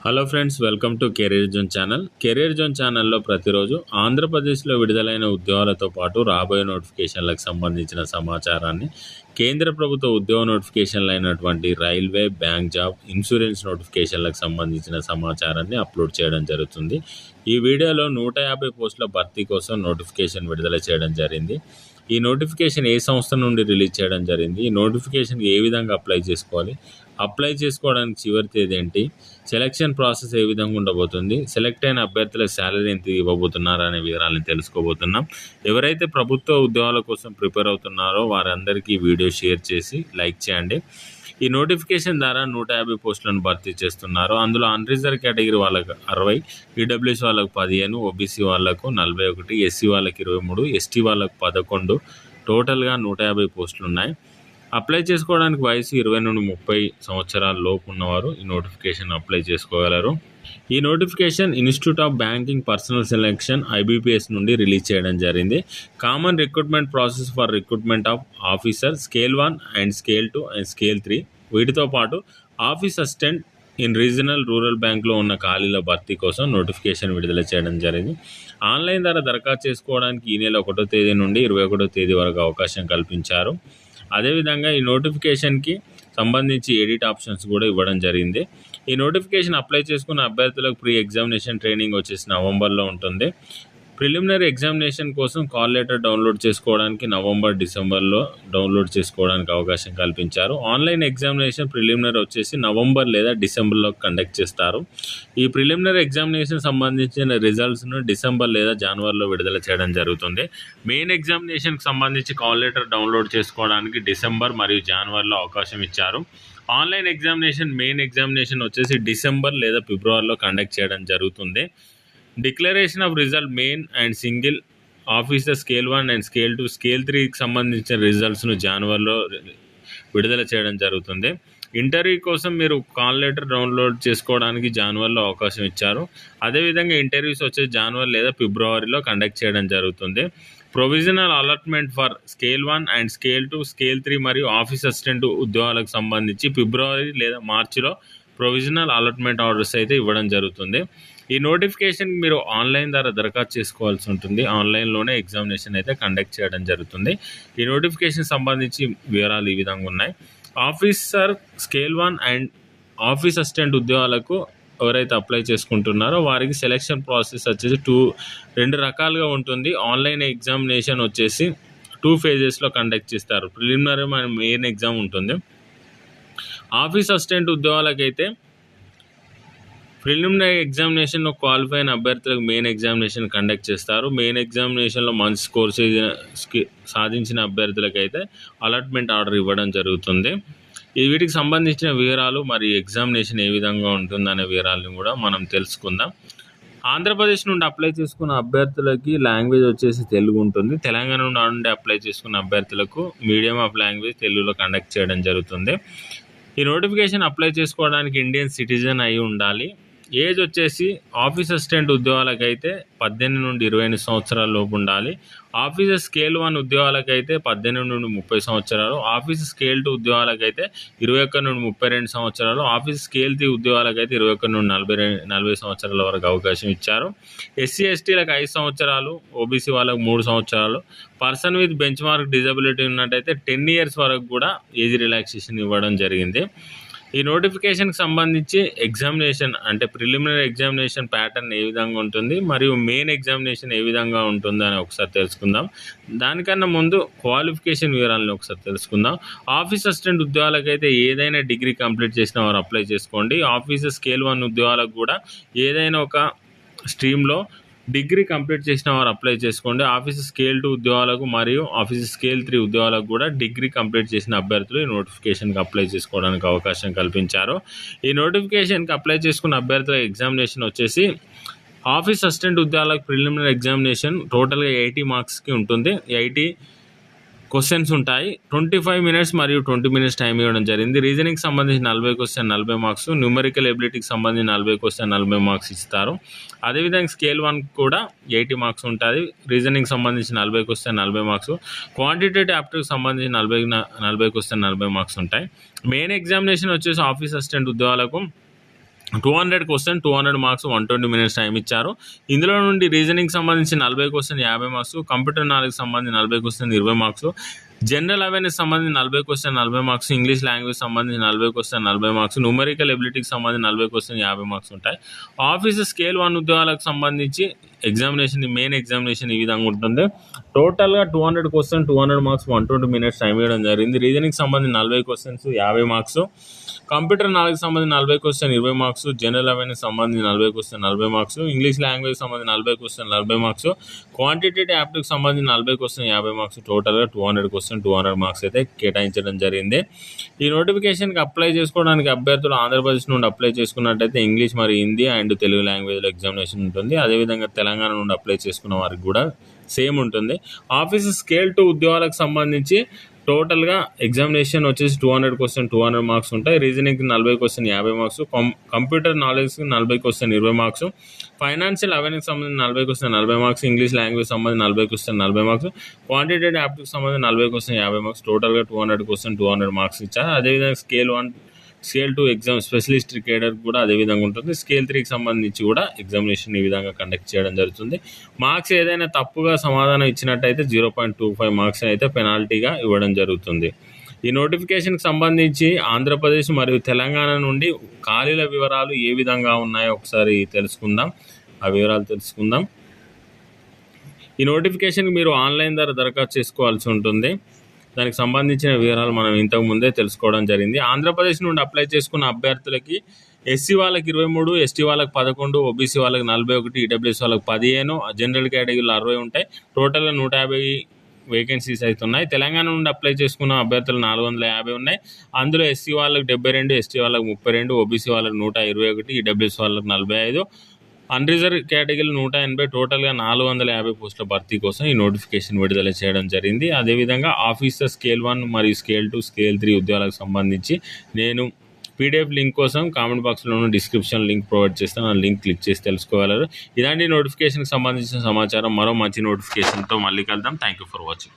Hello friends welcome to career zone channel career zone ఛానల్లో ప్రతిరోజు ఆంధ్రప్రదేశ్లో విడుదలైన ఉద్యోగాలతో పాటు రాబోయే నోటిఫికేషన్లకు సంబంధించిన సమాచారాన్ని కేంద్ర ప్రభుత్వ ఉద్యోగ నోటిఫికేషన్లు అయినటువంటి రైల్వే బ్యాంక్ జాబ్ ఇన్సూరెన్స్ నోటిఫికేషన్లకు సంబంధించిన సమాచారాన్ని అప్లోడ్ చేయడం జరుగుతుంది. ఈ వీడియోలో నూట యాభై పోస్టుల భర్తీ కోసం నోటిఫికేషన్ విడుదల చేయడం జరిగింది. ఈ నోటిఫికేషన్ ఏ సంస్థ నుండి రిలీజ్ చేయడం జరిగింది? ఈ నోటిఫికేషన్కి ఏ విధంగా అప్లై చేసుకోవాలి? అప్లై చేసుకోవడానికి చివరి తేదీ ఏంటి? సెలక్షన్ ప్రాసెస్ ఏ విధంగా ఉండబోతుంది? సెలెక్ట్ అయిన అభ్యర్థుల శాలరీ ఎంత ఇవ్వబోతున్నారు అనే వివరాలను తెలుసుకోబోతున్నాం. ఎవరైతే ప్రభుత్వ ఉద్యోగాల కోసం ప్రిపేర్ అవుతున్నారో వారందరికీ వీడియో షేర్ చేసి లైక్ చేయండి. ఈ నోటిఫికేషన్ ద్వారా నూట యాభై పోస్టులను భర్తీ చేస్తున్నారు. అందులో అన్రిజర్వ్ కేటగిరీ వాళ్ళకు అరవై ఈడబ్ల్యూఎస్ వాళ్ళకు పదిహేను ఓబీసీ వాళ్ళకు నలభై ఒకటి ఎస్సీ వాళ్ళకి ఇరవై మూడు ఎస్టీ వాళ్ళకు పదకొండు. టోటల్గా నూట యాభై పోస్టులు ఉన్నాయి అప్లై చేసుకోవడానికి వయసు ఇరవై నుండి ముప్పై సంవత్సరాల లోపు ఉన్నవారు ఈ నోటిఫికేషన్ అప్లై చేసుకోగలరు. ఈ notification institute of banking personnel selection IBPS నుండి రిలీజ్ చేయడం జరిగింది. Common recruitment process for recruitment of officer scale one and scale two and scale three. వీటితో పాటు office assistant in regional rural బ్యాంక్లో ఉన్న ఖాళీల భర్తీ కోసం నోటిఫికేషన్ విడుదల చేయడం జరిగింది. ఆన్లైన్ ద్వారా దరఖాస్తు చేసుకోవడానికి ఈ నెల ఒకటో తేదీ నుండి ఇరవై ఒకటో తేదీ వరకు అవకాశం కల్పించారు. అదేవిధంగా ఈ నోటిఫికేషన్కి సంబంధించి ఎడిట్ ఆప్షన్స్ కూడా ఇవ్వడం జరిగింది. ఈ నోటిఫికేషన్ అప్లై చేసుకున్న అభ్యర్థులకు ప్రీ ఎగ్జామినేషన్ ట్రైనింగ్ వచ్చేసి నవంబర్లో ఉంటుంది. ప్రిలిమినరీ ఎగ్జామినేషన్ కోసం కాల్ లెటర్ డౌన్లోడ్ చేసుకోవడానికి నవంబర్ డిసెంబర్లో డౌన్లోడ్ చేసుకోవడానికి అవకాశం కల్పించారు. ఆన్లైన్ ఎగ్జామినేషన్ ప్రిలిమినరీ వచ్చేసి నవంబర్ లేదా డిసెంబర్లో కండక్ట్ చేస్తారు. ఈ ప్రిలిమినరీ ఎగ్జామినేషన్ సంబంధించిన రిజల్ట్స్ను డిసెంబర్ లేదా జనవరిలో విడుదల చేయడం జరుగుతుంది. మెయిన్ ఎగ్జామినేషన్కి సంబంధించి కాల్ లెటర్ డౌన్లోడ్ చేసుకోవడానికి డిసెంబర్ మరియు జనవరిలో అవకాశం ఇచ్చారు. ఆన్లైన్ ఎగ్జామినేషన్ మెయిన్ ఎగ్జామినేషన్ వచ్చేసి డిసెంబర్ లేదా ఫిబ్రవరిలో కండక్ట్ చేయడం జరుగుతుంది. Declaration of result main and single officer scale one and scale two scale త్రీకి సంబంధించిన రిజల్ట్స్ను జనవరిలో విడుదల చేయడం జరుగుతుంది. ఇంటర్వ్యూ కోసం మీరు కాల్ లెటర్ డౌన్లోడ్ చేసుకోవడానికి జనవరిలో అవకాశం ఇచ్చారు. అదేవిధంగా ఇంటర్వ్యూస్ వచ్చే జనవరి లేదా ఫిబ్రవరిలో కండక్ట్ చేయడం జరుగుతుంది. Provisional allotment for scale one and scale two scale three మరియు ఆఫీస్ అసిస్టెంట్ ఉద్యోగాలకు సంబంధించి ఫిబ్రవరి లేదా మార్చిలో ప్రొవిజనల్ అలాట్మెంట్ ఆర్డర్స్ అయితే ఇవ్వడం జరుగుతుంది. ఈ నోటిఫికేషన్ మీరు ఆన్లైన్ ద్వారా దరఖాస్తు చేసుకోవాల్సి ఉంటుంది. ఆన్లైన్లోనే ఎగ్జామినేషన్ అయితే కండక్ట్ చేయడం జరుగుతుంది. ఈ నోటిఫికేషన్ సంబంధించి వివరాలు ఈ విధంగా ఉన్నాయి. Officer scale one and office assistant ఉద్యోగాలకు ఎవరైతే అప్లై చేసుకుంటున్నారో వారికి సెలెక్షన్ ప్రాసెస్ వచ్చేసి టూ రెండు రకాలుగా ఉంటుంది. ఆన్లైన్ ఎగ్జామినేషన్ వచ్చేసి టూ ఫేజెస్లో కండక్ట్ చేస్తారు. ప్రిలిమినరీ మన మెయిన్ ఎగ్జామ్ ఉంటుంది. ఆఫీస్ అసిస్టెంట్ ఉద్యోగాలకైతే ప్రిలిమినరీ ఎగ్జామినేషన్ క్వాలిఫై అయిన అభ్యర్థులకు మెయిన్ ఎగ్జామినేషన్ కండక్ట్ చేస్తారు. మెయిన్ ఎగ్జామినేషన్లో మంచి స్కోర్ సాధించిన అభ్యర్థులకైతే అలాట్మెంట్ ఆర్డర్ ఇవ్వడం జరుగుతుంది. ఈ వీటికి సంబంధించిన వివరాలు మరి ఎగ్జామినేషన్ ఏ విధంగా ఉంటుందనే వివరాలను కూడా మనం తెలుసుకుందాం. ఆంధ్రప్రదేశ్ నుండి అప్లై చేసుకున్న అభ్యర్థులకి లాంగ్వేజ్ వచ్చేసి తెలుగు ఉంటుంది. తెలంగాణ నుండి అప్లై చేసుకున్న అభ్యర్థులకు మీడియం ఆఫ్ లాంగ్వేజ్ తెలుగులో కండక్ట్ చేయడం జరుగుతుంది. ఈ నోటిఫికేషన్ అప్లై చేసుకోవడానికి ఇండియన్ సిటిజన్ అయి ఉండాలి. ఏజ్ వచ్చేసి ఆఫీస్ అసిస్టెంట్ ఉద్యోగాలకైతే పద్దెనిమిది నుండి ఇరవై ఎనిమిది సంవత్సరాల లోపు ఉండాలి. ఆఫీసర్ స్కేల్ వన్ ఉద్యోగాలకైతే పద్దెనిమిది నుండి ముప్పై సంవత్సరాలు. ఆఫీస్ స్కేల్ టూ ఉద్యోగాలకైతే ఇరవై ఒక్క నుండి ముప్పై రెండు సంవత్సరాలు. ఆఫీస్ స్కేల్ త్రీ ఉద్యోగాలకైతే ఇరవై ఒక్క నుండి నలభై రెండు నలభై సంవత్సరాల వరకు అవకాశం ఇచ్చారు. ఎస్సీ ఎస్టీలకు ఐదు సంవత్సరాలు ఓబీసీ వాళ్ళకు మూడు సంవత్సరాలు. Person with bench mark disability ఉన్నట్టయితే టెన్ ఇయర్స్ వరకు కూడా ఏజ్ రిలాక్సేషన్ ఇవ్వడం జరిగింది. ఈ నోటిఫికేషన్కి సంబంధించి ఎగ్జామినేషన్ అంటే ప్రిలిమినరీ ఎగ్జామినేషన్ ప్యాటర్న్ ఏ విధంగా ఉంటుంది మరియు మెయిన్ ఎగ్జామినేషన్ ఏ విధంగా ఉంటుంది అని ఒకసారి తెలుసుకుందాం. దానికన్నా ముందు క్వాలిఫికేషన్ వివరాలను ఒకసారి తెలుసుకుందాం. ఆఫీస్ అసిస్టెంట్ ఉద్యోగాలకైతే ఏదైనా డిగ్రీ కంప్లీట్ చేసిన వారు అప్లై చేసుకోండి. ఆఫీస్ స్కేల్ వన్ ఉద్యోగాలకు కూడా ఏదైనా ఒక స్ట్రీమ్లో డిగ్రీ కంప్లీట్ చేసిన వారు అప్లై చేసుకోండి. ఆఫీస్ స్కేల్ టూ ఉద్యోగాలకు మరియు ఆఫీస్ స్కేల్ త్రీ ఉద్యోగాలకు కూడా డిగ్రీ కంప్లీట్ చేసిన అభ్యర్థులు ఈ నోటిఫికేషన్కి అప్లై చేసుకోవడానికి అవకాశం కల్పించారు. ఈ నోటిఫికేషన్కి అప్లై చేసుకున్న అభ్యర్థుల ఎగ్జామినేషన్ వచ్చేసి ఆఫీస్ అసిస్టెంట్ ఉద్యోగాలకు ప్రిలిమినరీ ఎగ్జామినేషన్ టోటల్గా ఎయిటీ మార్క్స్కి ఉంటుంది. ఎయిటీ క్వశ్చన్స్ ఉంటాయి. ట్వంటీ ఫైవ్ మినిట్స్ మరియు ట్వంటీ మినిట్స్ టైం ఇవ్వడం జరిగింది. రీజనింగ్కి సంబంధించి నలభై క్వశ్చన్ నలభై మార్క్స్ న్యూమరికల్ ఎబిలిటీకి సంబంధించి నలభై క్వశ్చన్ నలభై మార్క్స్ ఇస్తారు. అదేవిధంగా స్కేల్ వన్ కూడా ఎయిటీ మార్క్స్ ఉంటుంది. రీజనింగ్ సంబంధించి నలభై క్వశ్చన్ నలభై మార్క్స్ క్వాంటిటేటివ్ యాప్టివ్కి సంబంధించి నలభై నలభై క్వశ్చన్ నలభై మార్క్స్ ఉంటాయి. మెయిన్ ఎగ్జామినేషన్ వచ్చేసి ఆఫీస్ అసిస్టెంట్ ఉద్యోగాలకు two hundred question two hundred marks one twenty minutes time ఇచ్చారు. ఇందులో నుండి రీజనింగ్ సంబంధించి నలభై క్వశ్చన్ యాభై మార్క్స్ కంప్యూటర్ నాలెడ్జ్ సంబంధించి నలభై క్వశ్చన్ ఇరవై మార్క్స్ జనరల్ అవేర్నెస్ సంబంధించి నలభై క్వశ్చన్ నలభై మార్క్స్ ఇంగ్లీష్ లాంగ్వేజ్ సంబంధించి నలభై క్వశ్చన్ నలభై మార్క్స్ న్యూమరికల్ ఎబిలిటీకి సంబంధించి నలభై క్వశ్చన్ యాభై మార్క్స్ ఉంటాయి. ఆఫీస్ స్కేల్ వన్ ఉద్యోగాలకు సంబంధించి ఎగ్జామినేషన్ మెయిన్ ఎగ్జామినేషన్ ఈ విధంగా ఉంటుంది టోటల్గా two hundred question two hundred marks one twenty minutes time ఇవ్వడం జరిగింది. రీజనింగ్కి సంబంధించి నలభై క్వశ్చన్స్ యాభై మార్క్స్ కంప్యూటర్ నాలుగు సంబంధించి నలభై క్వశ్చన్ ఇరవై మార్క్స్ జనరల్ అవేర్నెస్ సంబంధించి నలభై క్వశ్చన్ నలభై మార్క్స్ ఇంగ్లీష్ లాంగ్వేజ్ సంబంధించి నలభై క్వశ్చన్ నలభై మార్క్స్ క్వాంటిటేటివ్ యాప్ట్కి సంబంధించి నలభై క్వశ్చన్ యాభై మార్క్స్ టోటల్గా two hundred question two hundred marks అయితే కేటాయించడం జరిగింది. ఈ నోటిఫికేషన్కి అప్లై చేసుకోవడానికి అభ్యర్థులు ఆంధ్రప్రదేశ్ నుండి అప్లై చేసుకున్నట్టయితే ఇంగ్లీష్ మరియు హిందీ అండ్ తెలుగు లాంగ్వేజ్లో ఎగ్జామినేషన్ ఉంటుంది. అదేవిధంగా తెలంగాణ తెలంగాణ నుండి అప్లై చేసుకున్న వారికి కూడా సేమ్ ఉంటుంది. ఆఫీస్ స్కేల్ టు ఉద్యోగాలకు సంబంధించి టోటల్గా ఎగ్జామినేషన్ వచ్చేసి two hundred question two hundred marks ఉంటాయి. రీజనింగ్కి నలభై క్వశ్చన్ యాభై మార్క్స్ కం కంప్యూటర్ నాలెడ్జ్కి నలభై క్వశ్చన్ ఇరవై మార్క్స్ ఫైనాన్షియల్ అవేర్నెస్ సంబంధించి నలభై క్వశ్చన్ నలభై మార్క్స్ ఇంగ్లీష్ లాంగ్వేజ్ సంబంధించి నలభై క్వశ్చన్ నలభై మార్క్స్ క్వాంటిటేటివ్ యాప్కి సంబంధించి నలభై క్వశ్చన్ యాభై మార్క్స్ టోటల్గా two hundred question two hundred marks ఇచ్చారు. అదేవిధంగా scale one scale two exam specialist cadre కూడా అదే విధంగా ఉంటుంది. స్కేల్ త్రీకి సంబంధించి కూడా ఎగ్జామినేషన్ ఈ విధంగా కండక్ట్ చేయడం జరుగుతుంది. మార్క్స్ ఏదైనా తప్పుగా సమాధానం ఇచ్చినట్టయితే zero point two five marks అయితే పెనాల్టీగా ఇవ్వడం జరుగుతుంది. ఈ నోటిఫికేషన్కి సంబంధించి ఆంధ్రప్రదేశ్ మరియు తెలంగాణ నుండి ఖాళీల వివరాలు ఏ విధంగా ఉన్నాయో ఒకసారి తెలుసుకుందాం. ఆ వివరాలు తెలుసుకుందాం. ఈ నోటిఫికేషన్కి మీరు ఆన్లైన్ ద్వారా దరఖాస్తు చేసుకోవాల్సి ఉంటుంది. దానికి సంబంధించిన వివరాలు మనం ఇంతకు ముందే తెలుసుకోవడం జరిగింది. ఆంధ్రప్రదేశ్ నుండి అప్లై చేసుకున్న అభ్యర్థులకి ఎస్సీ వాళ్ళకి ఇరవై మూడు ఎస్టీ వాళ్ళకి పదకొండు ఓబీసీ వాళ్ళకి నలభై ఒకటి ఈడబ్ల్యూఎస్ వాళ్ళకి పదిహేను జనరల్ కేటగిరీలో అరవై ఉంటాయి. టోటల్గా నూట యాభై వేకెన్సీస్ అవుతున్నాయి తెలంగాణ నుండి అప్లై చేసుకున్న అభ్యర్థులు నాలుగు వందల యాభై ఉన్నాయి. అందులో ఎస్సీ వాళ్ళకి డెబ్బై రెండు ఎస్టీ వాళ్ళకి ముప్పై రెండు ఓబీసీ వాళ్ళకి నూట ఇరవై ఒకటి ఈడబ్ల్యూఎస్ వాళ్ళకి నలభై ఐదు అన్రిజర్వ్ కేటగిరీ నూట ఎనభై టోటల్గా నాలుగు వందల యాభై పోస్టుల భర్తీ కోసం ఈ నోటిఫికేషన్ విడుదల చేయడం జరిగింది. అదేవిధంగా ఆఫీసర్ స్కేల్ వన్ మరియు స్కేల్ టూ స్కేల్ త్రీ ఉద్యోగాలకు సంబంధించి నేను పీడిఎఫ్ లింక్ కోసం కామెంట్ బాక్స్లో డిస్క్రిప్షన్ లింక్ ప్రొవైడ్ చేస్తాను. ఆ లింక్ క్లిక్ చేసి తెలుసుకోగలరు. ఇలాంటి నోటిఫికేషన్కి సంబంధించిన సమాచారం మరో మంచి నోటిఫికేషన్తో మళ్ళీ కలుద్దాం. Thank you for watching